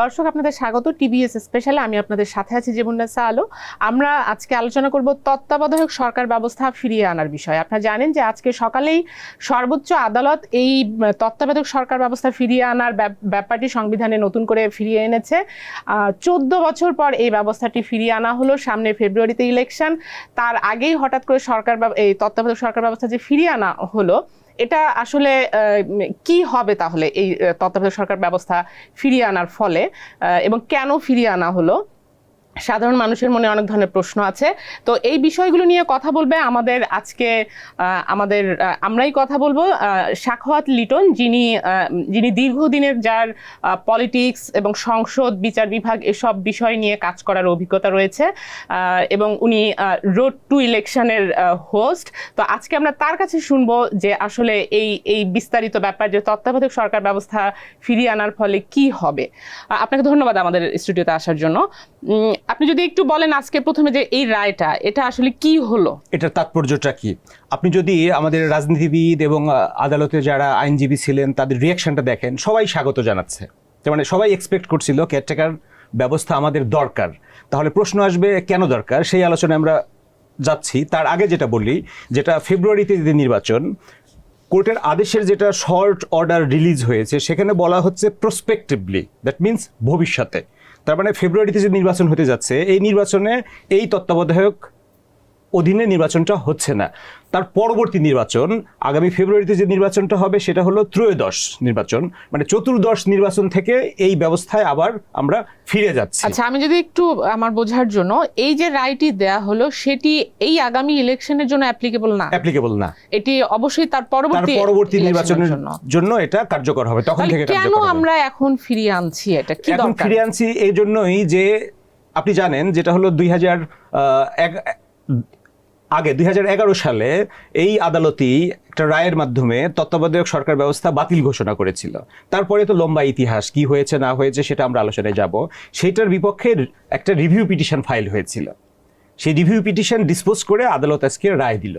দর্শক, আপনাদের স্বাগত টিভিএস স্পেশালে। আমি আপনাদের সাথে আছি জীবননাসা আলো। আমরা আজকে আলোচনা করব তত্ত্বাবধায়ক সরকার ব্যবস্থা ফিরিয়ে আনার বিষয়। আপনারা জানেন যে আজকে সকালেই সর্বোচ্চ আদালত এই তত্ত্বাবধায়ক সরকার ব্যবস্থা ফিরিয়ে আনার ব্যাপ- ব্যাপারটি সংবিধানে নতুন করে ফিরিয়ে এনেছে। চোদ্দ বছর পর এই ব্যবস্থাটি ফিরিয়ে আনা হলো সামনে ফেব্রুয়ারিতে ইলেকশন। তার আগেই হঠাৎ করে সরকার এই তত্ত্বাবধায়ক সরকার ব্যবস্থা যে ফিরিয়ে আনা হলো এটা আসলে কি হবে তাহলে এই তত্ত্বাবধায়ক সরকার ব্যবস্থা ফিরিয়ে আনার ফলে এবং কেন ফিরিয়ে আনা হলো? সাধারণ মানুষের মনে অনেক ধরনের প্রশ্ন আছে। তো এই বিষয়গুলো নিয়ে কথা বলবে আমাদের আজকে আমাদের আমরাই কথা বলব আহ, লিটন যিনি যিনি দীর্ঘদিনের যার পলিটিক্স এবং সংসদ বিচার বিভাগ এসব বিষয় নিয়ে কাজ করার অভিজ্ঞতা রয়েছে এবং উনি রোড টু ইলেকশনের হোস্ট তো আজকে আমরা তার কাছে শুনব যে আসলে এই এই বিস্তারিত ব্যাপার যে তত্ত্বাবধায়ক সরকার ব্যবস্থা ফিরিয়ে আনার ফলে কি হবে। আপনাকে ধন্যবাদ আমাদের স্টুডিওতে আসার জন্য। আপনি যদি একটু বলেন আজকে প্রথমে যে এই রায়টা, এটা আসলে কি হলো? এটার তাৎপর্যটা কি? আপনি যদি আমাদের রাজনীতিবিদ এবং আদালতে যারা আইনজীবী ছিলেন, তাদের রিয়াকশনটা দেখেন, সবাই স্বাগত জানাচ্ছে। মানে সবাই এক্সপেক্ট করছিল কেয়ারটেকার ব্যবস্থা আমাদের দরকার। তাহলে প্রশ্ন আসবে, কেন দরকার? সেই আলোচনায় আমরা যাচ্ছি। তার আগে যেটা বলি, যেটা ফেব্রুয়ারিতে যে নির্বাচন, কোর্টের আদেশের যেটা শর্ট অর্ডার রিলিজ হয়েছে, সেখানে বলা হচ্ছে প্রসপেক্টিভলি দ্যাট মিন্স ভবিষ্যতে। তার মানে ফেব্রুয়ারিতে যে নির্বাচন হতে যাচ্ছে এই নির্বাচনে এই তত্ত্বাবধায়ক অধীনে নির্বাচনটা হচ্ছে না। তার পরবর্তী নির্বাচন আগামী ফেব্রুয়ারিতে যে নির্বাচনটা হবে সেটা হলো ত্রয়োদশ নির্বাচন। মানে চতুর্দশ নির্বাচন থেকে এই ব্যবস্থায় আবার আমরা ফিরে যাচ্ছি। আচ্ছা আমি যদি একটু আমার বোঝার জন্য এই যে রায়টি দেয়া হলো সেটি এই আগামী ইলেকশনের জন্য অ্যাপ্লিকেবল না? অ্যাপ্লিকেবল না। এটি অবশ্যই তার পরবর্তী পরবর্তী নির্বাচনের জন্য। এটা কার্যকর হবে তখন থেকে কেন আমরা এখন ফিরিয়ে আনছি এটা? কি এখন দরকার? ফিরে আনছি এই জন্যই যে আপনি জানেন যেটা হলো দুই হাজার আগে, দুই হাজার এগারো সালে এই আদালতই একটা রায়ের মাধ্যমে তত্ত্বাবধায়ক সরকার ব্যবস্থা বাতিল ঘোষণা করেছিল। তারপরে তো লম্বা ইতিহাস, কি হয়েছে, না হয়েছে সেটা আমরা আলোচনায় যাব। সেটার বিপক্ষে একটা রিভিউ পিটিশন ফাইল হয়েছিল। সেই রিভিউ পিটিশন ডিসপোজ করে আদালত আজকে রায় দিল।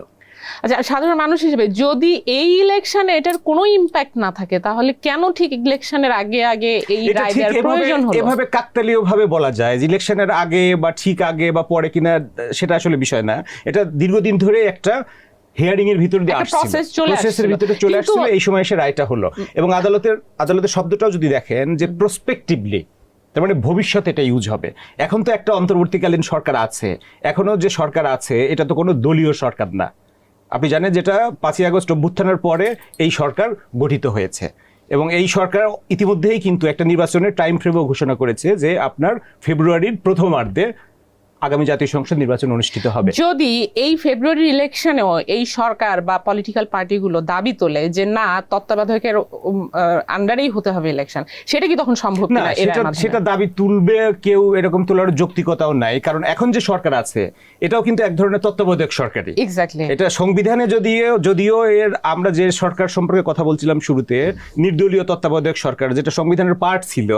আচ্ছা সাধারণ মানুষ হিসেবে যদি এই ইলেকশনে এটার কোনো ইম্প্যাক্ট না থাকে তাহলে কেন ঠিক ইলেকশনের আগে আগে এই রায় দেওয়ার প্রয়োজন হলো? এভাবে কাকতালীয় ভাবে বলা যায় যে ইলেকশনের আগে বা ঠিক আগে বা পরে কিনা সেটা আসলে বিষয় না। এটা দীর্ঘদিন ধরে একটা হিয়ারিং এর ভিতর দিয়ে চলে প্রসেসের ভিতরে চলে আসছিল এই সময় এসে রায়টা হলো। এবং আদালতের আদালতের শব্দটাও যদি দেখেন যে প্রসপেক্টিভলি তার মানে ভবিষ্যতে এটা ইউজ হবে। এখন তো একটা অন্তর্বর্তীকালীন সরকার আছে। এখনও যে সরকার আছে এটা তো কোনো দলীয় সরকার না। আপনি জানেন যেটা পাঁচই আগস্ট অভ্যুত্থানের পরে এই সরকার গঠিত হয়েছে। এবং এই সরকার ইতিমধ্যেই কিন্তু একটা নির্বাচনের টাইম ফ্রেমও ঘোষণা করেছে যে আপনার ফেব্রুয়ারির প্রথমার্ধে আগামী জাতীয় সংসদ নির্বাচন অনুষ্ঠিত হবে। যদি এই ফেব্রুয়ারি ইলেকশনেও এই সরকার বা পলিটিক্যাল পার্টিগুলো দাবি তোলে যে না তত্ত্বাবধায়কের আন্ডারেই হতে হবে ইলেকশন সেটা কি তখন সম্ভব না সেটা সেটা দাবি তুলবে কেউ এরকম তোলার যৌক্তিকতাও নাই। কারণ এখন যে সরকার আছে এটাও কিন্তু এক ধরনের তত্ত্বাবধায়ক সরকারই। এক্স্যাক্টলি এটা সংবিধানে যদিও যদিও এর আমরা যে সরকার সম্পর্কে কথা বলছিলাম শুরুতে নির্দলীয় তত্ত্বাবধায়ক সরকার যেটা সংবিধানের পার্ট ছিল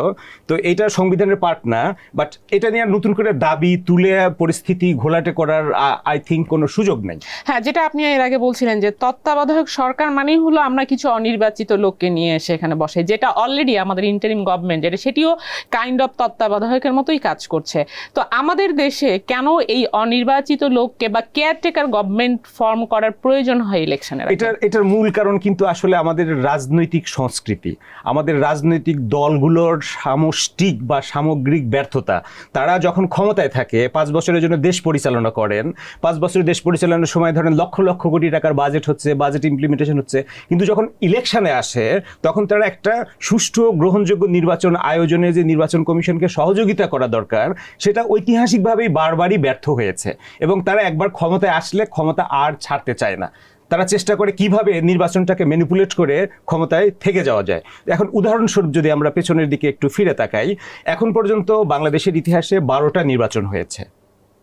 তো এটা সংবিধানের পার্ট না বাট এটা নিয়ে নতুন করে দাবি তুলে পরিস্থিতি ঘোলাটে করার আই থিঙ্ক কোনো সুযোগ নেই। হ্যাঁ যেটা আপনি এর আগে বলছিলেন যে তত্ত্বাবধায়ক সরকার মানেই হলো আমরা কিছু অনির্বাচিত লোককে নিয়ে এসে এখানে বসে যেটা অলরেডি আমাদের ইন্টারিম গভর্নমেন্ট যেটা সেটিও কাইন্ড অফ তত্ত্বাবধায়কের মতোই কাজ করছে। তো আমাদের দেশে কেন এই অনির্বাচিত লোককে বা কেয়ারটেকার গভর্নমেন্ট ফর্ম করার প্রয়োজন হয় ইলেকশনের এটার এটার মূল কারণ কিন্তু আসলে আমাদের রাজনৈতিক সংস্কৃতি। আমাদের রাজনৈতিক দলগুলোর সামষ্টিক বা সামগ্রিক ব্যর্থতা তারা যখন ক্ষমতায় থাকে পাঁচ বছরের জন্য দেশ পরিচালনা করেন। পাঁচ বছরের দেশ পরিচালনার সময় ধরেন লক্ষ লক্ষ কোটি টাকার বাজেট হচ্ছে বাজেট ইমপ্লিমেন্টেশন হচ্ছে। কিন্তু যখন ইলেকশনে আসে, তখন তারা একটা সুষ্ঠু গ্রহণযোগ্য নির্বাচন আয়োজনে যে নির্বাচন কমিশনকে সহযোগিতা করা দরকার, সেটা ঐতিহাসিকভাবেই বারবারই ব্যর্থ হয়েছে। এবং তারা একবার ক্ষমতায় আসলে ক্ষমতা আর ছাড়তে চায় না। তারা চেষ্টা করে কীভাবে নির্বাচনটাকে ম্যানিপুলেট করে ক্ষমতায় থেকে যাওয়া যায়। এখন উদাহরণস্বরূপ যদি আমরা পেছনের দিকে একটু ফিরে তাকাই, এখন পর্যন্ত বাংলাদেশের ইতিহাসে বারোটা নির্বাচন হয়েছে।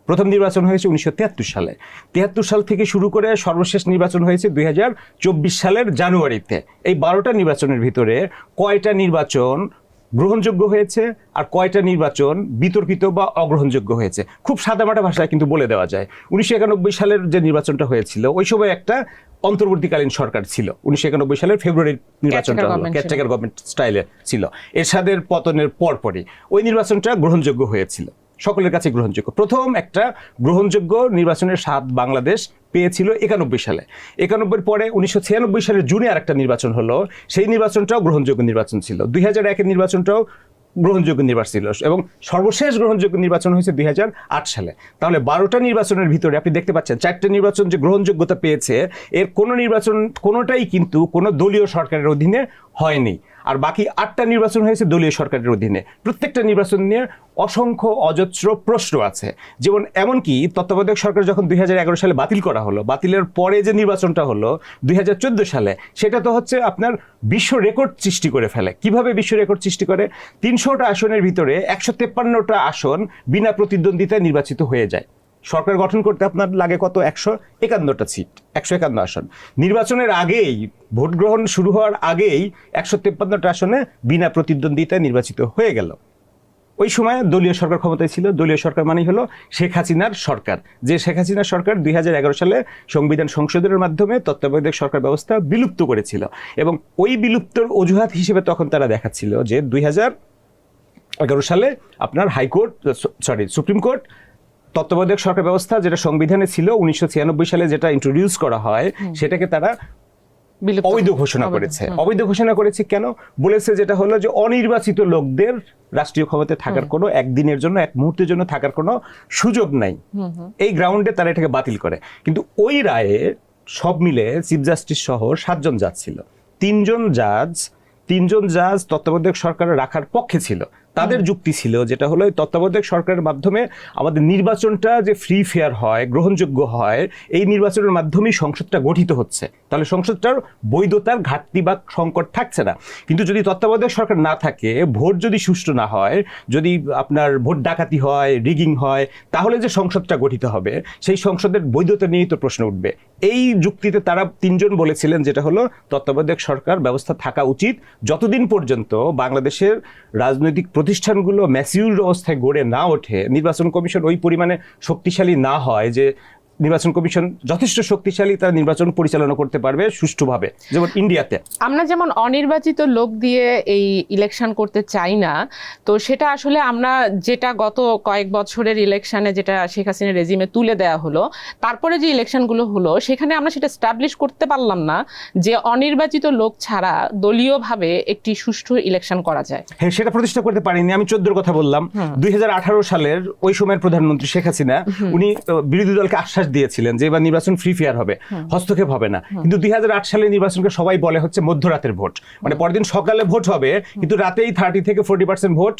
প্রথম নির্বাচন হয়েছে উনিশশো তিয়াত্তর সালে। তিয়াত্তর সাল থেকে শুরু করে সর্বশেষ নির্বাচন হয়েছে দুই হাজার চব্বিশ সালের জানুয়ারিতে। এই বারোটা নির্বাচনের ভিতরে কয়টা নির্বাচন গ্রহণযোগ্য হয়েছে আর কয়টা নির্বাচন বিতর্কিত বা অগ্রহণযোগ্য হয়েছে? খুব সাদামাটা ভাষায় কিন্তু বলে দেওয়া যায়। উনিশশো একানব্বই সালের যে নির্বাচনটা হয়েছিল ওই সময় একটা অন্তর্বর্তীকালীন সরকার ছিল। উনিশশো একানব্বই সালের ফেব্রুয়ারির নির্বাচনটা হলো government গভর্নমেন্ট স্টাইলে ছিল। এরশাদের পতনের পরপরই ওই নির্বাচনটা গ্রহণযোগ্য হয়েছিল। সকলের কাছে গ্রহণযোগ্য। প্রথম একটা গ্রহণযোগ্য নির্বাচনের স্বাদ বাংলাদেশ পেয়েছিল একানব্বই সালে। একানব্বই পরে উনিশশো ছিয়ানব্বই সালের জুনে আর একটা নির্বাচন হলো, সেই নির্বাচনটাও গ্রহণযোগ্য নির্বাচন ছিল। দুই হাজার একের নির্বাচনটাও গ্রহণযোগ্য নির্বাচন ছিল এবং সর্বশেষ গ্রহণযোগ্য নির্বাচন হয়েছে দুই হাজার আট সালে। তাহলে বারোটা নির্বাচনের ভিতরে আপনি দেখতে পাচ্ছেন, চারটে নির্বাচন যে গ্রহণযোগ্যতা পেয়েছে, এর কোনো নির্বাচন কোনোটাই কিন্তু কোনো দলীয় সরকারের অধীনে হয়নি। আর বাকি আটটা নির্বাচন হয়েছে দলীয় সরকারের অধীনে। প্রত্যেকটা নির্বাচন নিয়ে অসংখ্য অজস্র প্রশ্ন আছে। যেমন এমনকি তত্ত্বাবধায়ক সরকার যখন দুই হাজার এগারো সালে বাতিল করা হলো, বাতিলের পরে যে নির্বাচনটা হলো দুই হাজার চোদ্দ সালে, সেটা তো হচ্ছে আপনার বিশ্ব রেকর্ড সৃষ্টি করে ফেলে। কীভাবে বিশ্ব রেকর্ড সৃষ্টি করে? তিনশোটা আসনের ভিতরে একশো তেপ্পান্নটা আসন বিনা প্রতিদ্বন্দ্বিতায় নির্বাচিত হয়ে যায়। সরকার গঠন করতে আপনার লাগে কত? একশো একান্নটা সিট, একশো একান্ন আসন। নির্বাচনের আগেই, ভোট গ্রহণ শুরু হওয়ার আগেই একশো তেপ্পান্নটা আসনে বিনা প্রতিদ্বন্দ্বিতায় নির্বাচিত হয়ে গেল। ওই সময় দলীয় সরকার ক্ষমতায় ছিল। দলীয় সরকার মানেই হলো শেখ হাসিনার সরকার। যে শেখ হাসিনার সরকার দুই হাজার এগারো সালে সংবিধান সংশোধনের মাধ্যমে তত্ত্বাবধায়ক সরকার ব্যবস্থা বিলুপ্ত করেছিল এবং ওই বিলুপ্তর অজুহাত হিসেবে তখন তারা দেখাচ্ছিল যে দুই এগারো সালে আপনার হাইকোর্ট সরি সুপ্রিম কোর্ট তত্ত্বাবধায়ক সরকার ব্যবস্থা যেটা সংবিধানে ছিল উনিশশো সালে যেটা ইন্ট্রোডিউস করা হয় সেটাকে তারা অবৈধ ঘোষণা করেছে। অবৈধ ঘোষণা করেছে কেন? বলেছে যেটা হলো যে অনির্বাচিত লোকদের রাষ্ট্রীয় ক্ষমতায় থাকার কোনো একদিনের জন্য এক মুহূর্তের জন্য থাকার কোনো সুযোগ নাই। এই গ্রাউন্ডে তারা এটাকে বাতিল করে। কিন্তু ওই রায়ে সব মিলে চিফ জাস্টিস সহ সাতজন জাজ ছিল। তিনজন জাজ তিনজন জাজ তত্ত্বাবধায়ক সরকার রাখার পক্ষে ছিল। তাদের যুক্তি ছিল যেটা হলো তত্ত্বাবধায়ক সরকারের মাধ্যমে আমাদের নির্বাচনটা যে ফ্রি ফেয়ার হয় গ্রহণযোগ্য হয় এই নির্বাচনের মাধ্যমেই সংসদটা গঠিত হচ্ছে। তাহলে সংসদটার বৈধতার ঘাটতি বা সংকট থাকছে না। কিন্তু যদি তত্ত্বাবধায়ক সরকার না থাকে ভোট যদি সুষ্ঠু না হয় যদি আপনার ভোট ডাকাতি হয় রিগিং হয় তাহলে যে সংসদটা গঠিত হবে সেই সংসদের বৈধতা নিয়েই তো প্রশ্ন উঠবে। এই যুক্তিতে তারা তিনজন বলেছিলেন যেটা হলো তত্ত্বাবধায়ক সরকার ব্যবস্থা থাকা উচিত। যতদিন পর্যন্ত বাংলাদেশের রাজনৈতিক প্রতিষ্ঠানগুলো ম্যাসিউর অবস্থায় গড়ে না ওঠে নির্বাচন কমিশন ওই পরিমাণে শক্তিশালী না হয় যে নির্বাচন কমিশন যথেষ্ট শক্তিশালী তারা নির্বাচন পরিচালনা করতে পারবে সুষ্ঠুভাবে যেমন ইন্ডিয়াতে। আমরা যেমন অনির্বাচিত লোক দিয়ে এই ইলেকশন করতে চাই না তো সেটা আসলে আমরা যেটা গত কয়েক বছরের ইলেকশনে যেটা শেখ হাসিনার রেজিমে তুলে দেওয়া হলো তারপরে যে ইলেকশনগুলো হলো সেখানে আমরা সেটা স্টাবলিশ করতে পারলাম না যে অনির্বাচিত লোক ছাড়া দলীয়ভাবে একটি সুষ্ঠু ইলেকশন করা যায়। হ্যাঁ সেটা প্রতিষ্ঠা করতে পারিনি আমি চোদ্দোর কথা বললাম। দুই হাজার আঠারো সালের ওই সময়ের প্রধানমন্ত্রী শেখ হাসিনা উনি বিরোধী দলকে আশ্বাস দিয়েছিলেন যে এবার নির্বাচন ফ্রি ফেয়ার হবে। হস্তক্ষেপ হবে না। কিন্তু দুই হাজার আট সালে নির্বাচনকে সবাই বলে হচ্ছে মধ্যরাতের ভোট। মানে পরদিন সকালে ভোট হবে কিন্তু রাতেই থার্টি থেকে ফোর্টি পার্সেন্ট ভোট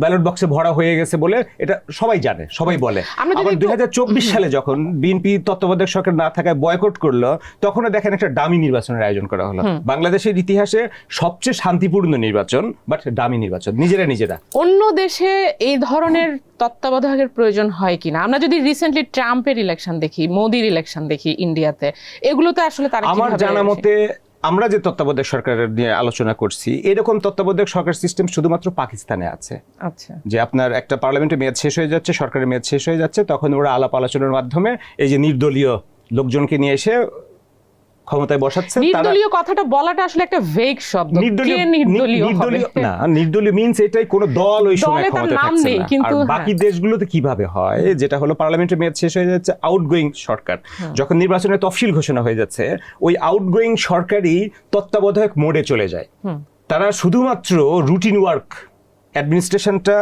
ব্যালট বক্সে ভরা হয়ে গেছে বলে এটা সবাই জানে সবাই বলে। আমরা দুই হাজার চব্বিশ সালে যখন বিএনপি তত্ত্বাবধায়ক সরকার না থাকায় বয়কট করল তখনও দেখেন একটা ডামি নির্বাচনের আয়োজন করা হলো। বাংলাদেশের ইতিহাসে সবচেয়ে শান্তিপূর্ণ নির্বাচন বাট ডামি নির্বাচন নিজেরা নিজেরা। অন্য দেশে এই ধরনের তত্ত্বাবধায়কের প্রয়োজন হয় কিনা? আমরা যদি রিসেন্টলি ট্রাম্পের ইলেকশন দেখি মোদির ইলেকশন দেখি ইন্ডিয়াতে এগুলোতে আসলে তারা আমার জানা মতে আমরা যে তত্ত্বাবধায়ক সরকারের নিয়ে আলোচনা করছি এরকম তত্ত্বাবধায়ক সরকার সিস্টেম শুধুমাত্র পাকিস্তানে আছে। আচ্ছা। যে আপনার একটা পার্লামেন্টের মেয়াদ শেষ হয়ে যাচ্ছে সরকারের মেয়াদ শেষ হয়ে যাচ্ছে তখন ওরা আলাপ আলোচনার মাধ্যমে এই যে নির্দলীয় লোকজনকে নিয়ে এসে ক্ষমতায় বসাচ্ছে নির্দলীয় কথাটা বলাটা আসলে একটা ভেগ শব্দ। নির্দলীয় না নির্দলীয় মিন্স এটাই কোন দল ওই সময় ক্ষমতায় থাকছে না। কিন্তু আর হ্যাঁ। বাকি দেশগুলোতে কীভাবে হয়? যেটা হলো পার্লামেন্টের মেয়াদ শেষ হয়ে যাচ্ছে আউটগোয়িং সরকার। যখন নির্বাচনের তফসিল ঘোষণা হয়ে যাচ্ছে ওই আউটগোয়িং সরকারই তত্ত্বাবধায়ক মোডে চলে যায়। তারা শুধুমাত্র রুটিন ওয়ার্ক অ্যাডমিনিস্ট্রেশনটা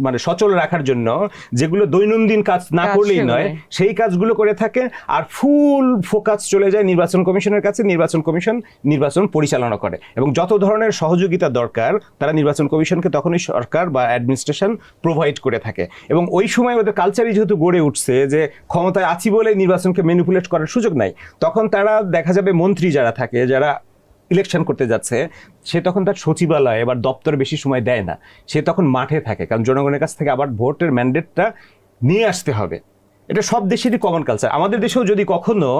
মানে সচল রাখার জন্য যেগুলো দৈনন্দিন কাজ না করলেই নয়। সেই কাজগুলো করে থাকে আর ফুল ফোকাস চলে যায় নির্বাচন কমিশনের কাছে নির্বাচন কমিশন নির্বাচন পরিচালনা করে এবং যত ধরনের সহযোগিতা দরকার তারা নির্বাচন কমিশনকে তখনই সরকার বা অ্যাডমিনিস্ট্রেশন প্রোভাইড করে থাকে এবং ওই সময় ওদের কালচারই যেহেতু গড়ে উঠছে যে ক্ষমতায় আছি বলে নির্বাচনকে ম্যানিপুলেট করার সুযোগ নাই তখন তারা দেখা যাবে মন্ত্রী যারা থাকে যারা ইলেকশন করতে যাচ্ছে, সে তখন তার সচিবালয় এবার দপ্তরে বেশি সময় দেয় না। সে তখন মাঠে থাকে, কারণ জনগণের কাছ থেকে আবার ভোটের ম্যান্ডেটটা নিয়ে আসতে হবে। এটা সব দেশেরই কমন কালচার আমাদের দেশেও যদি কখনো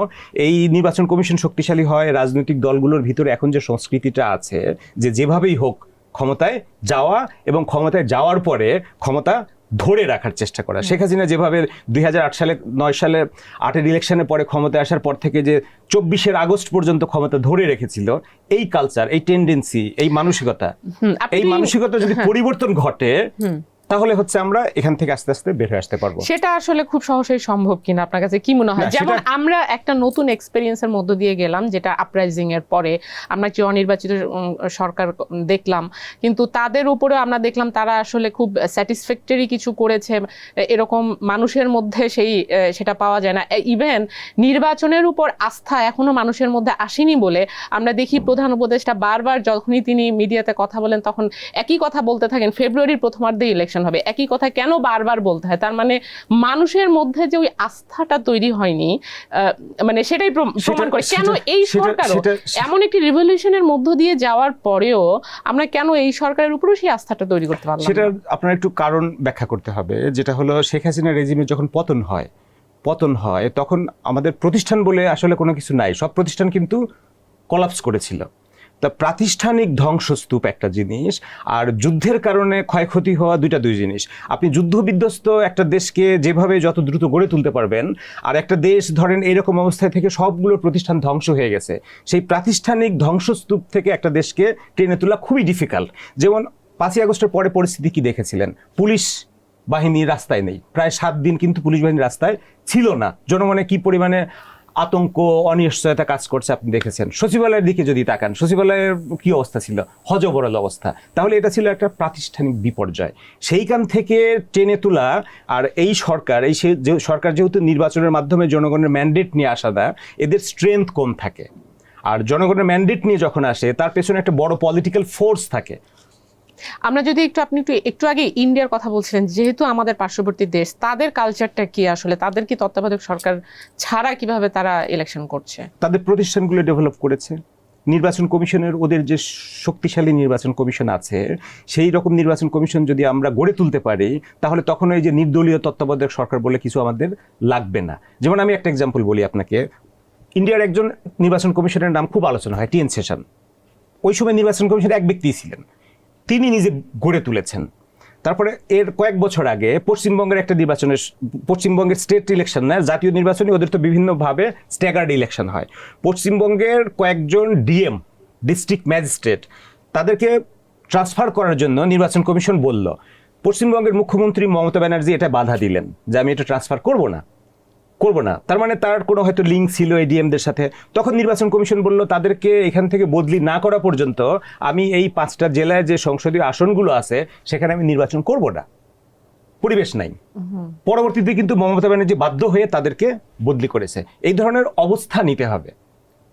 এই নির্বাচন কমিশন শক্তিশালী হয়, রাজনৈতিক দলগুলোর ভিতরে এখন যে সংস্কৃতিটা আছে, যে যেভাবেই হোক ক্ষমতায় যাওয়া এবং ক্ষমতায় যাওয়ার পরে ক্ষমতা ধরে রাখার চেষ্টা করা শেখ হাসিনা যেভাবে দুই হাজার আট সালে নয় সালে আটের ইলেকশনের পরে ক্ষমতায় আসার পর থেকে যে চব্বিশের আগস্ট পর্যন্ত ক্ষমতা ধরে রেখেছিল এই কালচার এই টেন্ডেন্সি এই মানসিকতা এই মানসিকতা যদি পরিবর্তন ঘটে। তাহলে হচ্ছে আমরা এখান থেকে আস্তে আস্তে বের হয়ে আসতে পারব। সেটা আসলে খুব সহজেই সম্ভব কিনা আপনার কাছে কি মনে হয়? যেমন আমরা একটা নতুন এক্সপেরিয়েন্সের মধ্য দিয়ে গেলাম যেটা আপরাইজিং এর পরে আমরা যে অনির্বাচিত সরকার দেখলাম কিন্তু তাদের উপরে আমরা দেখলাম তারা আসলে খুব স্যাটিসফ্যাক্টরি কিছু করেছে। এরকম মানুষের মধ্যে সেই সেটা পাওয়া যায় না। ইভেন নির্বাচনের উপর আস্থা এখনও মানুষের মধ্যে আসেনি বলে আমরা দেখি প্রধান উপদেষ্টা বারবার যখনই তিনি মিডিয়াতে কথা বলেন তখন একই কথা বলতে থাকেন ফেব্রুয়ারির প্রথমার্ধে ইলেকশন হবে। একই কথা কেন বারবার বলতে হয়? তার মানে মানুষের মধ্যে যে ওই আস্থাটা তৈরি হয়নি মানে সেটাই প্রমাণ করে। কেন এই সেটা- এমন একটি রিভলিউশনের মধ্য দিয়ে যাওয়ার পরেও আমরা কেন এই সরকারের উপরেও সেই আস্থাটা তৈরি করতে পারলাম সেটা আপনার একটু কারণ ব্যাখ্যা করতে হবে যেটা হলো শেখ হাসিনা রেজিমের যখন পতন হয় পতন হয় তখন আমাদের প্রতিষ্ঠান বলে আসলে কোনো কিছু নাই। সব প্রতিষ্ঠান কিন্তু কলাপস করেছিল। তা প্রাতিষ্ঠানিক ধ্বংসস্তূপ একটা জিনিস, আর যুদ্ধের কারণে ক্ষয়ক্ষতি হওয়া দুইটা দুই জিনিস। আপনি যুদ্ধ বিধ্বস্ত একটা দেশকে যেভাবে যত দ্রুত গড়ে তুলতে পারবেন, আর একটা দেশ ধরেন এরকম অবস্থায় থেকে সবগুলো প্রতিষ্ঠান ধ্বংস হয়ে গেছে, সেই প্রাতিষ্ঠানিক ধ্বংসস্তূপ থেকে একটা দেশকে টেনে তোলা খুবই ডিফিকাল্ট যেমন পাঁচই আগস্টের পরে পরিস্থিতি কি দেখেছিলেন? পুলিশ বাহিনী রাস্তায় নেই। প্রায় সাত দিন কিন্তু পুলিশ বাহিনী রাস্তায় ছিল না। জনগণে কি পরিমাণে আতঙ্ক, অনিশ্চয়তা কাজ করছে, আপনি দেখেছেন। সচিবালয়ের দিকে যদি তাকান, সচিবালয়ের কি অবস্থা ছিল? হজবরল অবস্থা। তাহলে এটা ছিল একটা প্রাতিষ্ঠানিক বিপর্যয়। সেইখান থেকে টেনে তোলা আর এই সরকার এই সরকার যেহেতু নির্বাচনের মাধ্যমে জনগণের ম্যান্ডেট নিয়ে আসা দেয় এদের স্ট্রেংথ কম থাকে। আর জনগণের ম্যান্ডেট নিয়ে যখন আসে, তার পেছনে একটা বড় পলিটিক্যাল ফোর্স থাকে। আমরা যদি একটু, আপনি একটু একটু আগে ইন্ডিয়ার কথা বলছিলেন, যেহেতু আমাদের পার্শ্ববর্তী দেশ, তাদের কালচারটা কি আসলে? তাদের কি তত্ত্বাবধায়ক সরকার ছাড়া কীভাবে তারা ইলেকশন করছে? তাদের প্রতিষ্ঠানগুলো ডেভেলপ করেছে। নির্বাচন কমিশনের ওদের যে শক্তিশালী নির্বাচন কমিশন আছে, সেই রকম নির্বাচন কমিশন যদি আমরা গড়ে তুলতে পারি, তাহলে তখন ওই যে নির্দলীয় তত্ত্বাবধায়ক সরকার বলে কিছু আমাদের লাগবে না। যেমন আমি একটা এক্সাম্পল বলি আপনাকে। ইন্ডিয়ার একজন নির্বাচন কমিশনের নাম খুব আলোচনা হয় টিএন সেশন। ওই সময় নির্বাচন কমিশনে এক ব্যক্তিই ছিলেন। তিনি নিজে গড়ে তুলেছেন। তারপরে এর কয়েক বছর আগে পশ্চিমবঙ্গের একটা নির্বাচনের পশ্চিমবঙ্গের স্টেট ইলেকশন না জাতীয় নির্বাচনে ওদের তো বিভিন্নভাবে স্ট্যাগার্ড ইলেকশন হয়। পশ্চিমবঙ্গের কয়েকজন ডিএম ডিস্ট্রিক্ট ম্যাজিস্ট্রেট তাদেরকে ট্রান্সফার করার জন্য নির্বাচন কমিশন বলল, পশ্চিমবঙ্গের মুখ্যমন্ত্রী মমতা ব্যানার্জি এটা বাধা দিলেন যে আমি এটা ট্রান্সফার করব না। করব না। তার মানে তার কোনো হয়তো লিঙ্ক ছিল এডিএমদের সাথে। তখন নির্বাচন কমিশন বলল তাদেরকে এখান থেকে বদলি না করা পর্যন্ত আমি এই পাঁচটা জেলায় যে সংসদীয় আসনগুলো আছে সেখানে আমি নির্বাচন করব না। পরিবেশ নাই। পরবর্তীতে কিন্তু মমতা ব্যানার্জি বাধ্য হয়ে তাদেরকে বদলি করেছে। এই ধরনের অবস্থা নিতে হবে।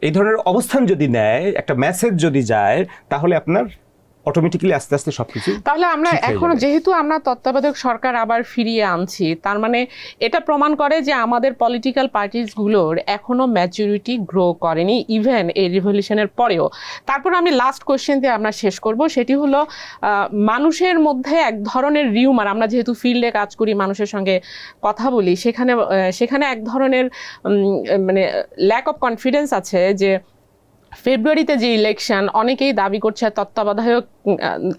এই ধরনের অবস্থান যদি নেয় একটা মেসেজ যদি যায় তাহলে আপনার অটোমেটিক্যালি আস্তে আস্তে সবকিছু তাহলে আমরা এখনও। যেহেতু আমরা তত্ত্বাবধায়ক সরকার আবার ফিরিয়ে আনছি তার মানে এটা প্রমাণ করে যে আমাদের পলিটিক্যাল পার্টিসগুলোর এখনও ম্যাচুরিটি গ্রো করেনি ইভেন এই রিভলিউশনের পরেও তারপর আমি লাস্ট কোয়েশ্চেন দিয়ে আমরা শেষ করব সেটি হলো মানুষের মধ্যে এক ধরনের রিউমার আমরা যেহেতু ফিল্ডে কাজ করি মানুষের সঙ্গে কথা বলি সেখানে সেখানে এক ধরনের মানে ল্যাক অফ কনফিডেন্স আছে যে ফেব্রুয়ারিতে যে ইলেকশন অনেকেই দাবি করছে তত্ত্বাবধায়ক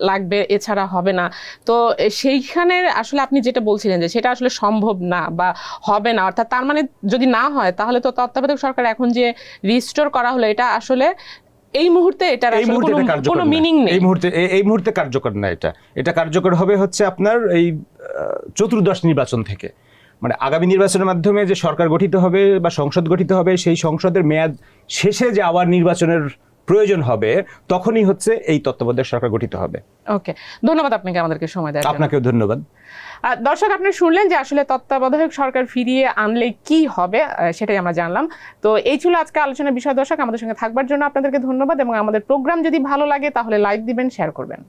লাগবে এছাড়া হবে না। তো সেইখানে আসলে আপনি যেটা বলছিলেন যে সেটা আসলে সম্ভব না বা হবে না অর্থাৎ তার মানে যদি না হয় তাহলে তো তত্ত্বাবধায়ক সরকার এখন যে রিস্টোর করা হলো এটা আসলে এই মুহূর্তে এটার এই মুহূর্তে কোনো এটা কোনো মিনিং নেই। এই মুহূর্তে এই- মুহূর্তে কার্যকর না এটা। এটা কার্যকর হবে হচ্ছে আপনার এই চতুর্দশ নির্বাচন থেকে। মানে আগামী নির্বাচনের মাধ্যমে যে সরকার গঠিত হবে বা সংসদ গঠিত হবে সেই সংসদের মেয়াদ শেষে যে আবার নির্বাচনের প্রয়োজন হবে তখনই হচ্ছে এই তত্ত্বাবধায়ক সরকার গঠিত হবে। ওকে ধন্যবাদ আপনাকে আমাদেরকে সময় দেওয়ার আপনাকেও ধন্যবাদ। দর্শক আপনি শুনলেন যে আসলে তত্ত্বাবধায়ক সরকার ফিরিয়ে আনলে কি হবে সেটাই আমরা জানলাম। তো এই ছিল আজকে আলোচনার বিষয়। দর্শক আমাদের সঙ্গে থাকবার জন্য আপনাদেরকে ধন্যবাদ এবং আমাদের প্রোগ্রাম যদি ভালো লাগে তাহলে লাইক দিবেন শেয়ার করবেন।